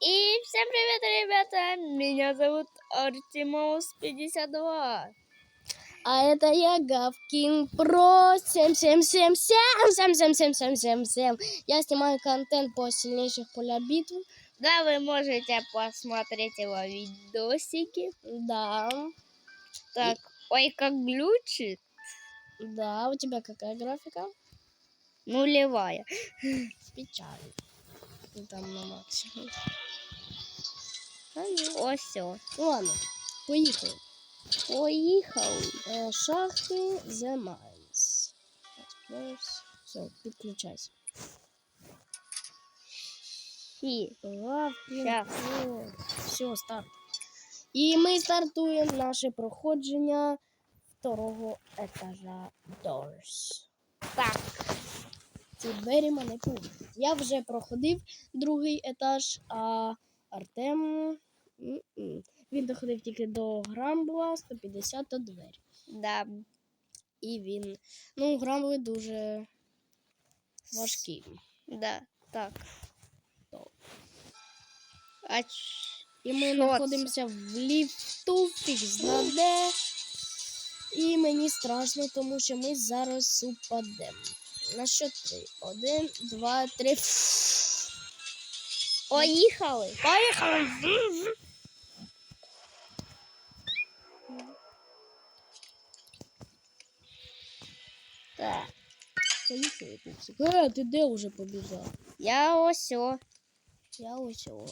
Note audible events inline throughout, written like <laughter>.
И всем привет, ребята! Меня зовут Артемоус 52. А это я Гавкин Про 7777777777. Я снимаю контент по сильнейших поля битв. Да, вы можете посмотреть его видосики. Да, Так, ой, как глючит. да, у тебя какая графика? Нулевая. <laughs> Печально. Ну, Там на максимум. О, все. Ну ладно, поїхали. Поїхав. Е, Шахти The Mines. Все, підключайся. І Гавкін Все, старт. І ми стартуємо наше проходження второго етажа Doors. так. Ці двері мене пугають. Я вже проходив другий етаж, а Артем. Він доходив тільки до Грамбла 150 та двері. Да. І він. Ну, грамбли дуже важкі. Да, так. То. А ч... І ми знаходимося в ліфту, фікс знаде. І мені страшно, тому що ми зараз упадемо. На що три? Один, два, три. Поїхали. Поїхали! Так. Поїхали, пупсик. Е, ти де вже побіжав? Я ось. о. Я ось о.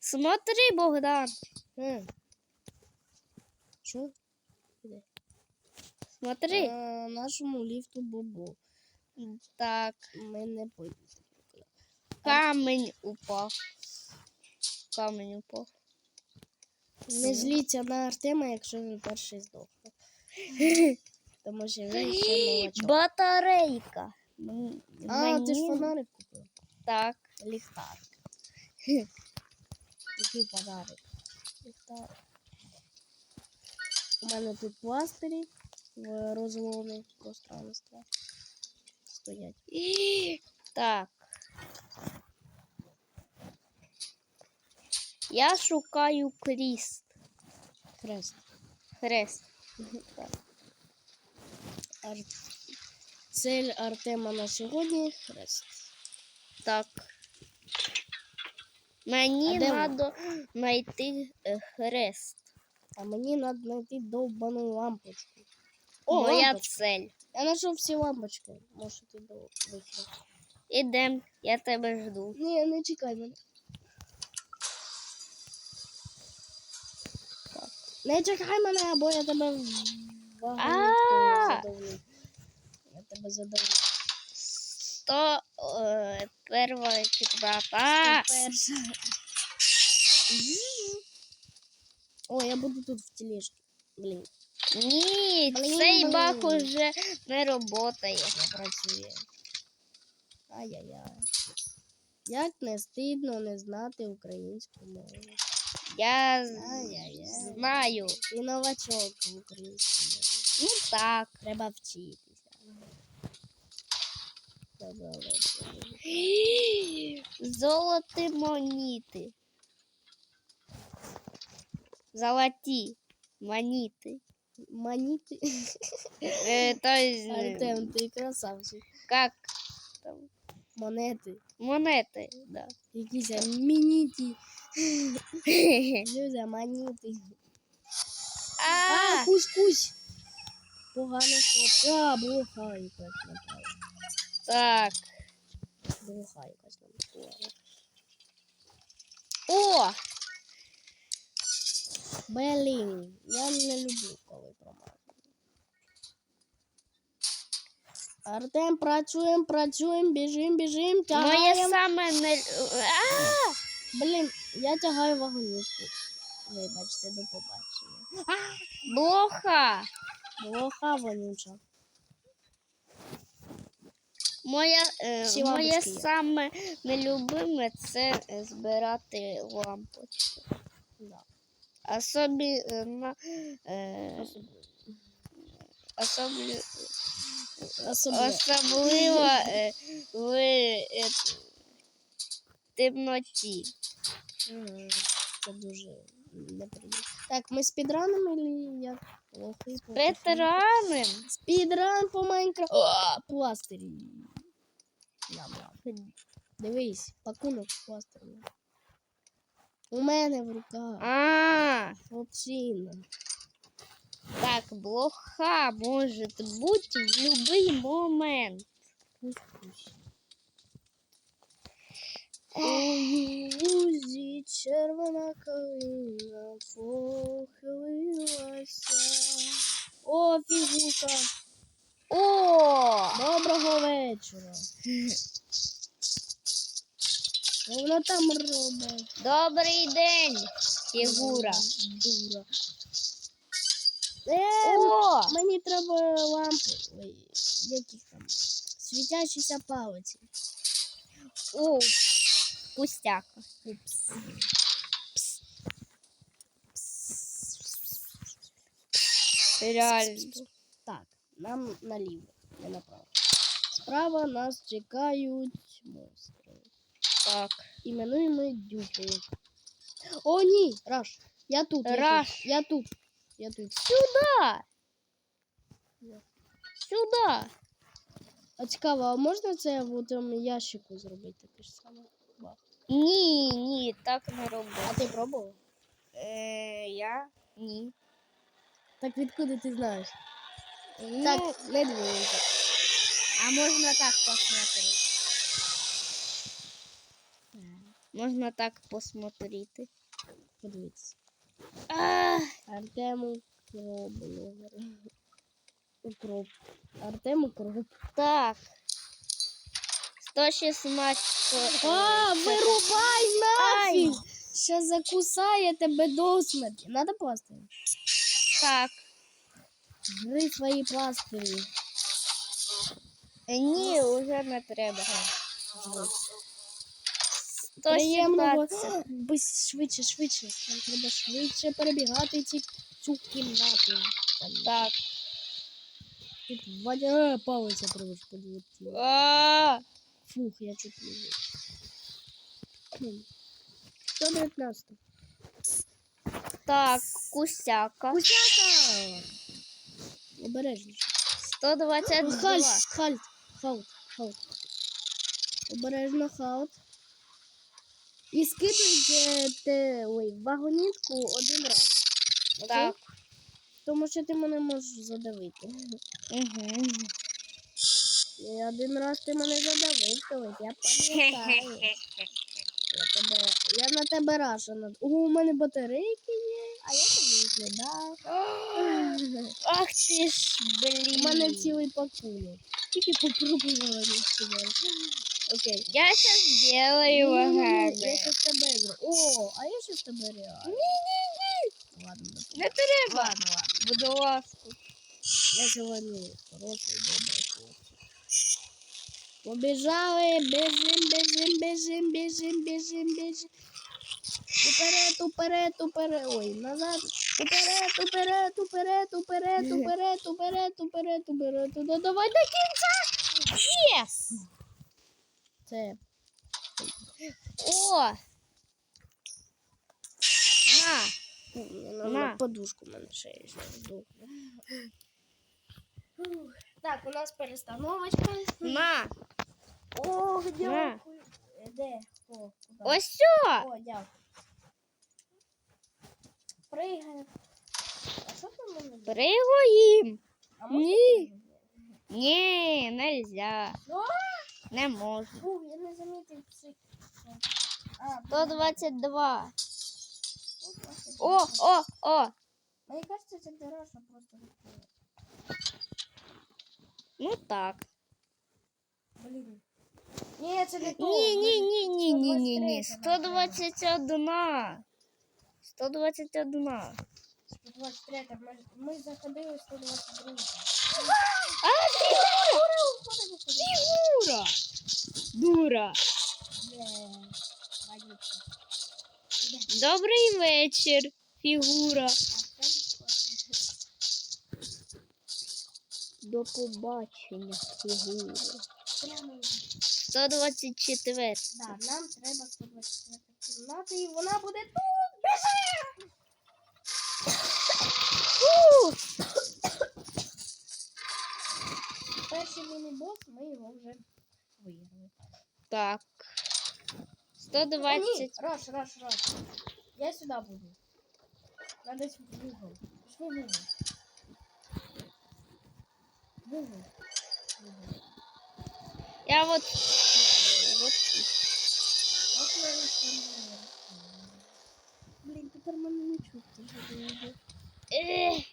Смотри, Богдан. Е. Що? Смотри. Е, нашому ліфту бобо. Так. Ми не поїдемо. Камень упав. Камень упав. Не зліться на Артема, якщо він перший здохне. <laughs> Тому що він ще новачок. Батарейка. А, ти ж фонарик купив. Так. Ліхтарик. <laughs> Який подарок? Ліхтарик. У мене тут пластирі в розломі пространства стоять. І... Так. Я шукаю кріст. Хрест. Хрест. Так. Ар... Цель Артема на сьогодні хрест. так. Мені треба знайти е, хрест. А мені треба знайти довбану лампочку. Моя лампочка. цель. Я знайшов всі лампочки. Може ти до вихід. Ідем, я тебе жду. Ні, не чекай мене. Не чекай мене, або я тебе А! вагонетку. Я тебе задавлю. Сто е, перша четверта. Перша. О, я буду тут в тележці. Блін, Ні, цей баг уже не работає. не працює. Ай-яй-яй. Як не стидно не знати українську мову. Я знаю. І новачок в українській мові. Ну так. Треба вчитися. Золоті моніти. Золоті моніти. Маніти. Е, то есть, е, Артем, ти красавчик. как там, Монети. монети, да. Якісь мініті. Люда, маніти. А, А, кусь-кусь. Погано хлопці. А, блоха якась напала. так. Блоха якась напала. О, Блін, я не люблю, коли промазую. Артем, працюємо, працюємо, біжим, біжим, моє тягаємо. саме не... А, Блін, я тягаю вагонетку. Вибачте, до побачення. блоха. Блоха вонюча. Моє, е, Всі моє лампочки є. саме нелюбиме це е, збирати лампочки. Да. Особливо, е, особливо, Особливо. е, ви, е, темноті. Це дуже неприємно. Так, ми спідранимо или як? Плохий Ветеранин. Спідран по Майнкрафту. Пластирі. Ням-ням. Дивись, пакунок з пластирем. У мене в руках. А, Хлопчина. так, блоха може бути в будь-який момент. Ой, червона калина похилилася. О, фігука. О! Доброго вечора. <laughs> Що вона там робить? Добрий день, фігура. Дура. Е, О! мені треба лампи. Ой, які там? Світящіся палиці. О, пустяка. Упс. Реально. Так, нам наліво, не направо. Справа нас чекають монстри. Так. Іменуємо дюки. О, ні! Раш! Я тут, я Раш. тут, я тут. Я тут. Сюда. Сюда. А цікаво, а можна це в тому ящику зробити таке ж саме? Ні, ні, так не роблю. А ти пробував? Е, я? Ні. Так відкуди ти знаєш? Ну, Так, не двоєнка. а можна так посмотрети. Можна так посмотрети. Подивіться. А, Артем укроп. Артем укроп. так. 116. А, вирубай Ай. нафіг! Ще закусає тебе до смерті. Надо пластир? Так. Гри свої пластирі. Е, Ні, вже не треба. Приємного. 117. <gasps> Бись швидше, швидше. Нам треба швидше перебігати ці, цю кімнату. Так. Тут Вадя, палиця трошки полетіла. Фух, я чуть не. Хм. 119. Так, кусяка. Кусяка! Обережніше. 122. Хальт, хальт, хаут, хаут. Обережно хаут. І скидуйте ой, вагонітку один раз. Окей? Так. Тому що ти мене можеш задавити. Угу. І один раз ти мене задавив, то я пам'ятаю. <laughs> Я, тебе, я на тебе раша. над- О, у мене батарейки є, а я тобі їх не дав. <gasps> Ах ти ж, блін. У мене цілий пакунок. Тільки попробувала не сказала. Окей. Я сейчас сделаю вагами. Я щас тебе зроблю. О, а я щас тебе реально. Ні-ні-ні. Ладно, Не треба. ладно, ладно. Будь ласка. Я сьогодні хороший, добрий хлопчик. Побіжали, біжим, біжим, біжим, біжим, біжим, біжим. Уперед, уперед, уперед. Ой, назад. Уперед, уперед, уперед, уперед, уперед, уперед, уперед, уперед. Ну, давай до кінця. Єс. Це О. На. на, На. подушку мене ще є. жду. Так, у нас перестановочка. На. На. дякую. Де? О, куди? Ось все. О, дякую. Пригай. А що там мене? Можна Ні. Ні, нельзя. Що? Не можна. Фу, я не замітив цих. 122. 122. О, о, о. Мені кажется, це дорожно просто відкрити. Ну так. Блін. Ні, це не то. Ні, ні, ні, ні, ні, ні, ні. 123 121. 121. 123. Ми, ми заходили 123. А, фігура! Дура. Добрий вечір, фігура. До побачення, фігура. Прямо. 124. Да, нам треба 124 кімната, і вона буде тут. Перший міні-бос, ми його вже виграли. Так. О, ні, 120. Рош, Рош, Рош. Я сюди буду. Надо десь в угол. Пішли в угол. В угол. В угол. Я вот. вот. От я розповідаю. Блін, тепер мене не чути. що я йду. Ех,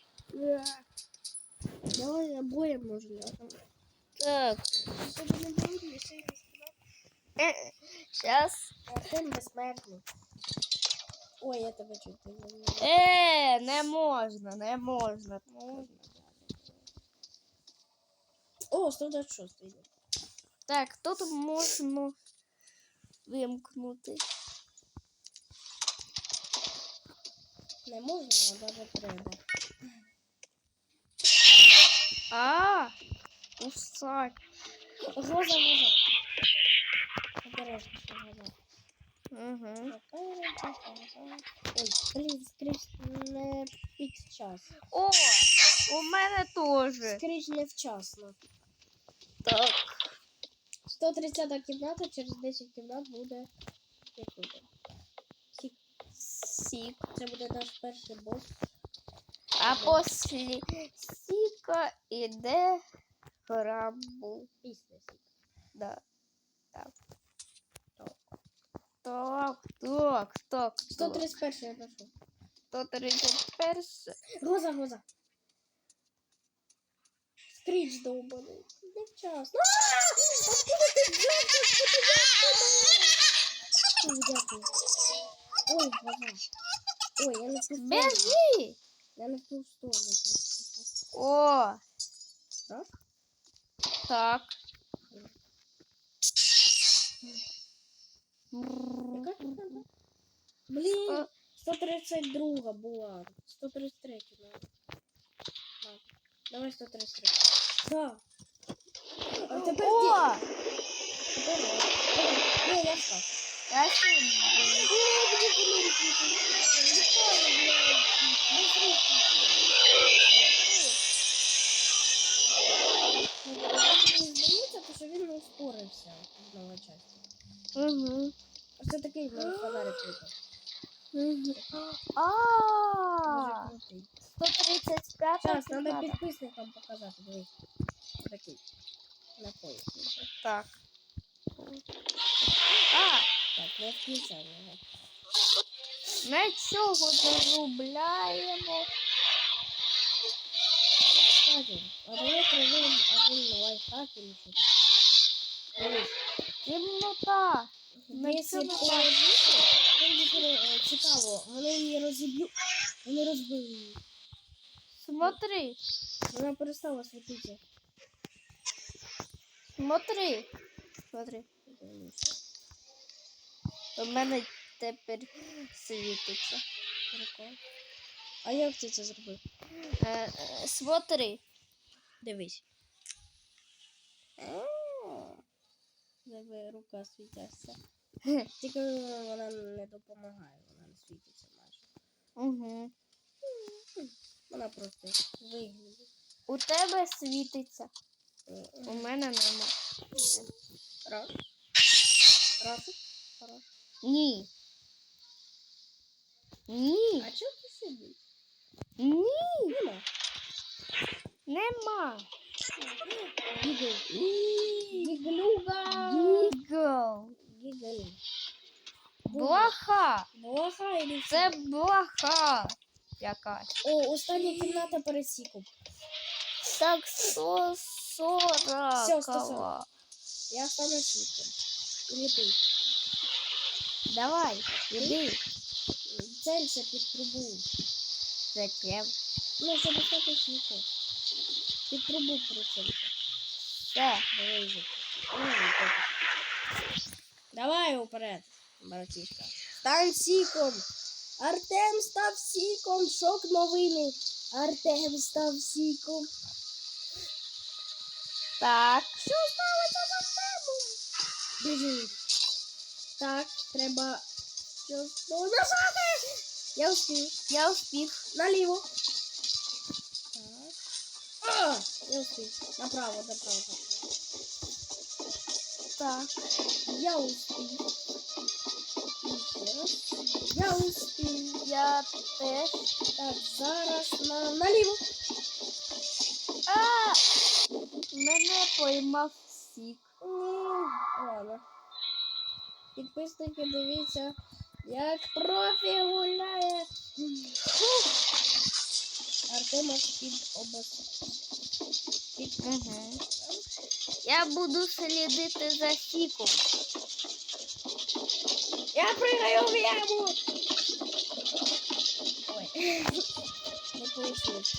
Давай обоє може ляжемо. Так. Не. Сейчас. Артем безсмертний. Ой, я тебе чути. Е, не можна, не можна. О, 126 йде. Так, тут можна вимкнути. Не можна, а навіть треба. А, кусать. Глаза, глаза. Обережно, що. Угу. Ой, блін, скрізь не під час. О, у мене теж. Скрізь невчасно. Так. 130 кімната, через 10 кімнат буде. Як буде? Сік. Сік. Це буде наш перший бос. А после сіка іде грамбу. Після. Да. Так. Так, так, так. 131 я знайшов. 131. Глаза, глаза. Скріч довбаний. Невчасно. Дякую. Ой, глаза. Ой, я не сторону. Біжи! Я не сторону. О, Так? Так. Яка кімната? Блін, 132 була. 133 кімната. Так. Давай 133. Так. А тепер ти. О, Тепер я. Давай. Ні, я встав. я сюди. Угу. Ось такий в мене фонарик. Дуже А, крутий. 135 Зараз, треба підписникам показати, дивись. Такий. На пояс. Так. А, Так, не включай його. нічого заробляємо. Кстати, а давай проверим один лайфхак или что-то. Дивись, Темнота. На Якщо положити, е, цікаво, вони її розіб'ють, вони розбили її. Смотри, Вона перестала світитися. смотри. Смотри. У мене тепер світиться. Прикол. А як ти це зробив? Е, е, смотри. Дивись. Тебе рука світяться. Тільки вона не допомагає, вона не світиться майже. Угу. Вона просто виглядає. У тебе світиться. У мене нема. Раз. Раз. Раз. Ні. Ні. А чого ти сидиш? Ні. Нема. Нема. Гігл. Гіглюга. Гігл. Гігл. Блаха. Блоха или Це блаха. Якась. О, остання кімната пересіку. Так со сорокова. Всё, 140. Я стану сіком. Или ти. Давай, іди. Целься під трубу. Зачем? Ну, щоб стати сіку. Під трубу прицелься. Все. Давай. Давай вперед, братишка. Стань сіком. Артем став сіком. Шок новини. Артем став сіком. Так. Що сталося з Артемом? Біжи. Так, треба щось ну, нажати. Я успів. Я успів. Наліво. Я успів. Направо, направо, направо. Так. Я успів. І раз. Я успів. Я теж. Так, зараз на, наліво. А! Мене поймав сік. Ні, ладно. Підписники, дивіться, як профі гуляє. Артема під обос. Під Угу. Я буду слідити за сіком. Я прыгаю в яму. Ой, не получилось.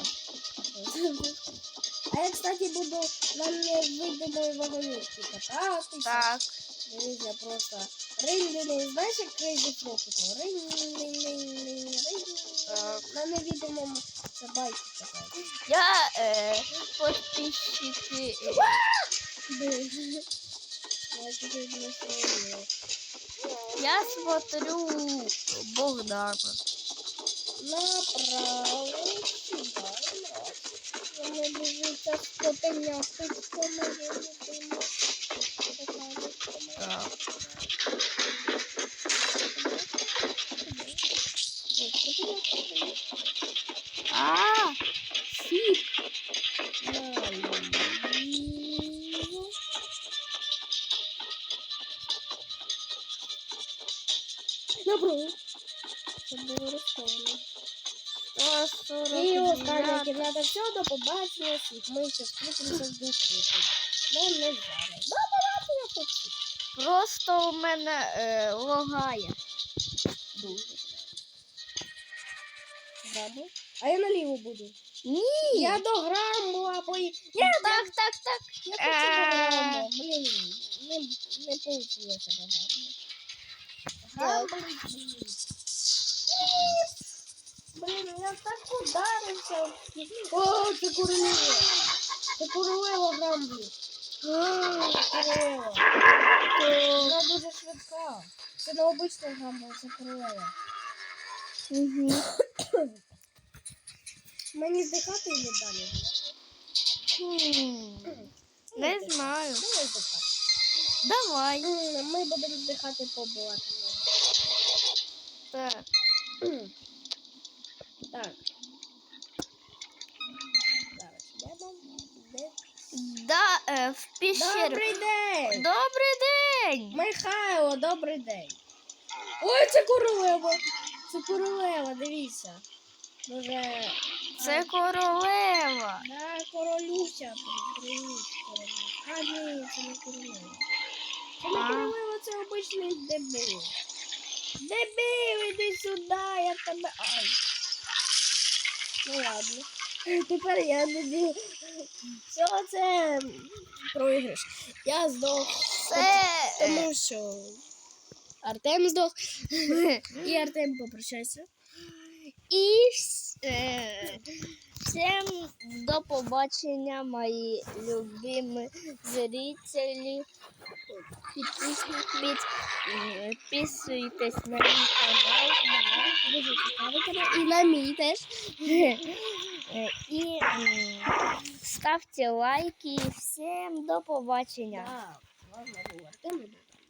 А я, кстати, буду на невидимой вагонетке кататься. Так. Дивіться, просто ринь знаєш, як Crazy Frog? Ринь, На невидимому собаці. Я е, подписчики. Я смотрю Богдана. Направо, сюди, направо. Вони біжуться скотеняти, хто моє любиме. Так. І 149. остання кімната. Все, до побачення всіх. Ми ще спустимося з духу. Ну, не зараз. До побачення всіх. Просто у мене е, лагає. Дуже. Грабу. А я наліво буду. Ні. Я до грамбу, або... й- Так, так, так. Я хочу до грамбу. Блін, не, не получилося до грамбу. Грамбу. Блін, я так ударився. О, це королева. Це королева грамбу. О, королева. Вона дуже швидка. Це не обична грамбу, це королева. Угу. Мені здихати не далі. Не знаю. Давай здихати. Давай. Ми будемо здихати по блату. Так. Так. Зараз йдемо. Да, е, в піщеру. Добрий день! Добрий день. Михайло, добрий день. Ой, це королева! Це королева, дивіться. Дуже. Це королева. Да, королюся. Привіт, королева. А, ні, це не королева. Це не королева, це обичний дебил. Дебил, іди сюди, я тебе. Ай. Ну ладно. <laughs> Тепер я не дію. Все це проіграш. Я здох, Це. тому що Артем здох. <laughs> І Артем попрощайся. І вс- всім до побачення, мої любимі зрителі. Підписуйтесь на мій канал. Дуже цікавий канал. І на мій теж. <laughs> І ставте лайки. Всім до побачення. Так, ладно,